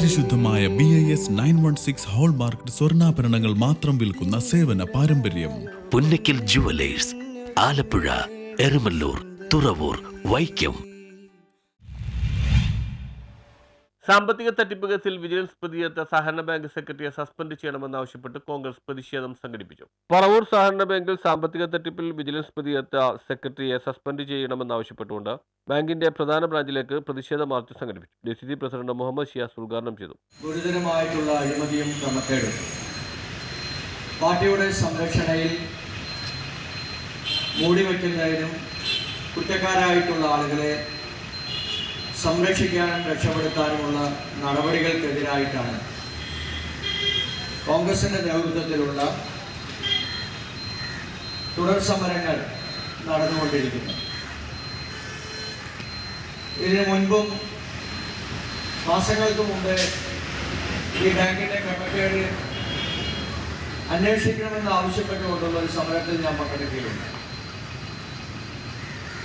പരിശുദ്ധമായ B I S nine one six hallmark സ്വർണാഭരണങ്ങൾ മാത്രം വിൽക്കുന്ന സേവന പാരമ്പര്യം. പുന്നക്കിൽ ജുവലേഴ്സ് ആലപ്പുഴ എരുമല്ലൂർ തുറവൂർ വൈക്കം സാമ്പത്തിക തട്ടിപ്പ് കേസിൽ വിജിലൻസ് പ്രതിയെത്ത സഹകരണ ബാങ്ക് സെക്രട്ടറിയെ സസ്പെൻഡ് ചെയ്യണമെന്നാവശ്യപ്പെട്ട് കോൺഗ്രസ് പ്രതിഷേധം സംഘടിപ്പിച്ചു. പറവൂർ സഹകരണ ബാങ്കിൽ സാമ്പത്തിക തട്ടിപ്പിൽ വിജിലൻസ് പ്രതിയെത്ത സെക്രട്ടറിയെ സസ്പെൻഡ് ചെയ്യണമെന്നാവശ്യപ്പെട്ടുകൊണ്ട് ബാങ്കിന്റെ പ്രധാന ബ്രാഞ്ചിലേക്ക് പ്രതിഷേധ മാർച്ച് സംഘടിപ്പിച്ചു. D C C president Muhammad Shiyas ഉദ്ഘാടനം ചെയ്തു. ഗുരുതരമായിട്ടുള്ള അഴിമതിയും ക്രമക്കേടും. പാർട്ടിയുടെ സംരക്ഷണയിൽ മൂടിവെക്കുന്നതിനും കുറ്റക്കാരായിട്ടുള്ള ആളുകളെ സംരക്ഷിക്കാനും രക്ഷപ്പെടുത്താനുമുള്ള നടപടികൾക്കെതിരായിട്ടാണ് കോൺഗ്രസിന്റെ നേതൃത്വത്തിലുള്ള തുടർ സമരങ്ങൾ നടന്നുകൊണ്ടിരിക്കുന്നത്. ഇതിനു മുൻപും മാസങ്ങൾക്ക് മുമ്പ് ഈ ബാങ്കിന്റെ ക്രമക്കേട് അന്വേഷിക്കണമെന്ന് ആവശ്യപ്പെട്ടുകൊണ്ടുള്ള ഒരു സമരത്തിൽ ഞാൻ പങ്കെടുക്കുകയുണ്ട്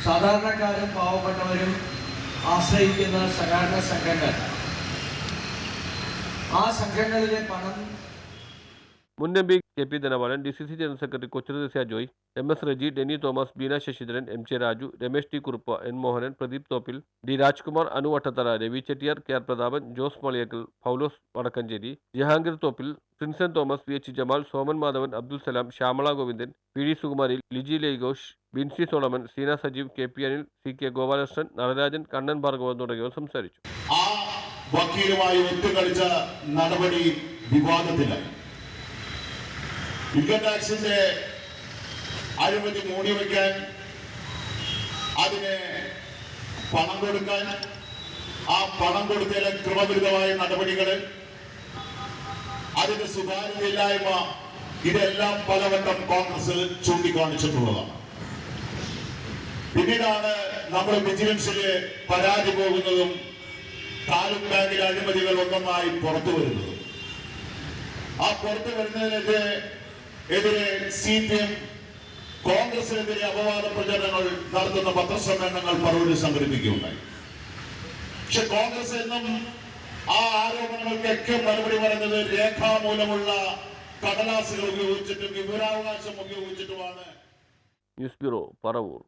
സാധാരണക്കാരും പാവപ്പെട്ടവരും ആശ്രയിക്കുന്ന സഹകരണ സംഘങ്ങൾ. ആ സംഘങ്ങളിലെ പണം മുൻ M P K P Dhanapalan D C C general secretary കൊച്ചുരദേശ Joy M S Reji Denny Thomas Beena Sasidharan M J Raju Ramesh T Kurup N Mohanan Pradeep Thoppil D Rajkumar Anu Vattathara Ravi Chettiar K R Prathapan Jose Maliyakkal Paulose Vadakkanchery Jahangir Thoppil Prinson Thomas V H Jamal Soman Madhavan Abdul Salam Shyamala Govindan P D Sukumari Liji Leghosh Binsy Solomon Seena Sajeev K P Anil C K Gopalakrishnan Natarajan Kannan Bhargavan തുടങ്ങിയവർ സംസാരിച്ചു. ആ വക്കീലുമായി ഒത്തുകളിച്ച നടപടി വിവാദത്തിലായി. അഴിമതി മൂടിവെക്കാൻ അതിന് പണം കൊടുക്കാൻ ആ പണം കൊടുത്തതിലെ ക്രമവിരുദ്ധമായ നടപടികൾ അതിന്റെ സുതാര്യതയില്ലായ്മ ഇതെല്ലാം പലവട്ടം കോൺഗ്രസ് ചൂണ്ടിക്കാണിച്ചിട്ടുള്ളതാണ്. പിന്നീടാണ് നമ്മൾ വിജിലൻസിൽ പരാതി പോകുന്നതും താലൂക്ക് ബാങ്കിലെ അഴിമതികൾ ഒന്നൊന്നായി പുറത്തു വരുന്നത്. ആ പുറത്തു വരുന്നതിനെതിരെ എതിരെ സി പി എം കോൺഗ്രസിനെതിരെ അപവാദ പ്രചരണങ്ങൾ നടത്തുന്ന പത്രസമ്മേളനങ്ങൾ പറവൂരിൽ സംഘടിപ്പിക്കുകയുണ്ടായി. പക്ഷെ കോൺഗ്രസ് എന്നും ആ ആരോപണങ്ങൾക്കൊക്കെ മറുപടി പറഞ്ഞത് രേഖാമൂലമുള്ള കടലാസുകൾ ഉപയോഗിച്ചിട്ടും വിവരാവകാശം ഉപയോഗിച്ചിട്ടുമാണ്. News bureau Paravur.